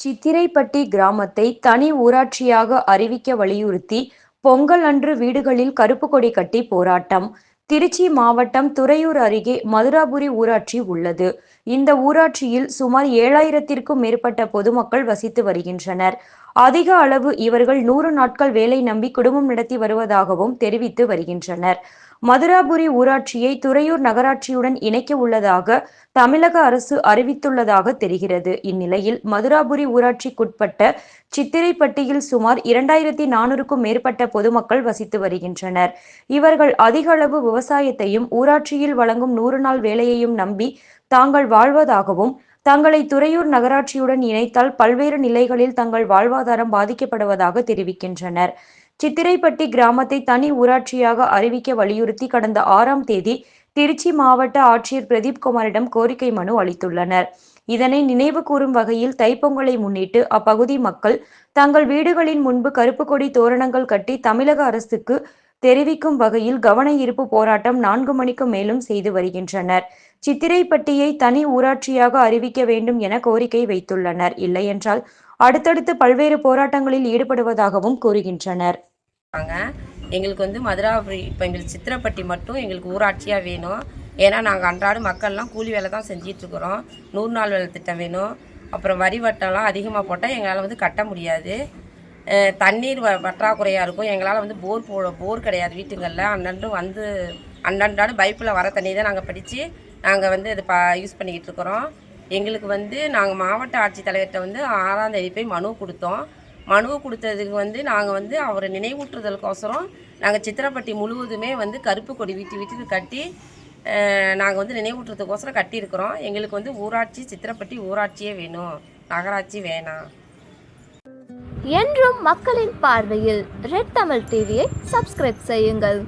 சித்திரைப்பட்டி கிராமத்தை தனி ஊராட்சியாக அறிவிக்க வலியுறுத்தி பொங்கல் அன்று வீடுகளில் கருப்பு கொடி கட்டி போராட்டம். திருச்சி மாவட்டம் துறையூர் அருகே மதுராபுரி ஊராட்சி உள்ளது. இந்த ஊராட்சியில் சுமார் ஏழாயிரத்திற்கும் மேற்பட்ட பொதுமக்கள் வசித்து வருகின்றனர். அதிக அளவு இவர்கள் நூறு நாட்கள் வேலை நம்பி குடும்பம் நடத்தி வருவதாகவும் தெரிவித்து வருகின்றனர். மதுராபுரி ஊராட்சியை துறையூர் நகராட்சியுடன் இணைக்க உள்ளதாக தமிழக அரசு அறிவித்துள்ளதாக தெரிகிறது. இந்நிலையில் மதுராபுரி ஊராட்சிக்குட்பட்ட சித்திரைப்பட்டியில் சுமார் இரண்டாயிரத்தி நானூறுக்கும் மேற்பட்ட பொதுமக்கள் வசித்து வருகின்றனர். இவர்கள் அதிக அளவு விவசாயத்தையும் ஊராட்சியில் வழங்கும் நூறு நாள் வேலையையும் நம்பி தாங்கள் வாழ்வதாகவும் தங்களை துறையூர் நகராட்சியுடன் இணைத்தால் பல்வேறு நிலைகளில் தங்கள் வாழ்வாதாரம் பாதிக்கப்படுவதாக தெரிவிக்கின்றனர். சித்திரைப்பட்டி கிராமத்தை தனி ஊராட்சியாக அறிவிக்க வலியுறுத்தி கடந்த ஆறாம் தேதி திருச்சி மாவட்ட ஆட்சியர் பிரதீப் குமாரிடம் கோரிக்கை மனு அளித்துள்ளனர். இதனை நினைவு கூறும் வகையில் தைப்பொங்கலை முன்னிட்டு அப்பகுதி மக்கள் தங்கள் வீடுகளின் முன்பு கருப்பு கொடி தோரணங்கள் கட்டி தமிழக அரசுக்கு தெரிவிக்கும் வகையில் கவன ஈர்ப்பு போராட்டம் நான்கு மணிக்கு மேலும் செய்து வருகின்றனர். சித்திரைப்பட்டியை தனி ஊராட்சியாக அறிவிக்க வேண்டும் என கோரிக்கை வைத்துள்ளனர். இல்லையென்றால் அடுத்தடுத்து பல்வேறு போராட்டங்களில் ஈடுபடுவதாகவும் கூறுகின்றனர். இருக்காங்க. எங்களுக்கு வந்து மதுராபுரி இப்போ எங்களுக்கு சித்திரப்பட்டி மட்டும் எங்களுக்கு ஊராட்சியாக வேணும். ஏன்னா நாங்கள் அன்றாடம் மக்கள்லாம் கூலி வேலை தான் செஞ்சிட்ருக்குறோம் நூறு நாள் வேலை திட்டம் வேணும். அப்புறம் வரி வட்டம்லாம் அதிகமாக போட்டால் எங்களால் வந்து கட்ட முடியாது. தண்ணீர் வ பற்றாக்குறையாக இருக்கும். எங்களால் வந்து போர் போ போர் கிடையாது வீட்டுங்களில். அன்னன்று வந்து அன்னன்றாடு பைப்பில் வர தண்ணி தான் நாங்கள் படித்து நாங்கள் வந்து இது ப யூஸ் பண்ணிக்கிட்டு இருக்கிறோம். எங்களுக்கு வந்து நாங்கள் மாவட்ட ஆட்சித்தலைவர்கிட்ட வந்து ஆறாம் தேதி போய் மனு கொடுத்தோம். மனு கொடுத்ததுக்கு வந்து நாங்கள் வந்து அவரை நினைவூட்டுறதுக்கோசரம் நாங்கள் சித்திரப்பட்டி முழுவதுமே வந்து கருப்பு கொடி வீட்டு வீட்டுக்கு கட்டி நாங்கள் வந்து நினைவூட்டுறதுக்கோசரம் கட்டியிருக்கிறோம். எங்களுக்கு வந்து ஊராட்சி சித்திரப்பட்டி ஊராட்சியே வேணும். நகராட்சி வேணாம். என்றும் மக்களின் பார்வையில் ரெட் தமிழ் டிவியை சப்ஸ்கிரைப் செய்யுங்கள்.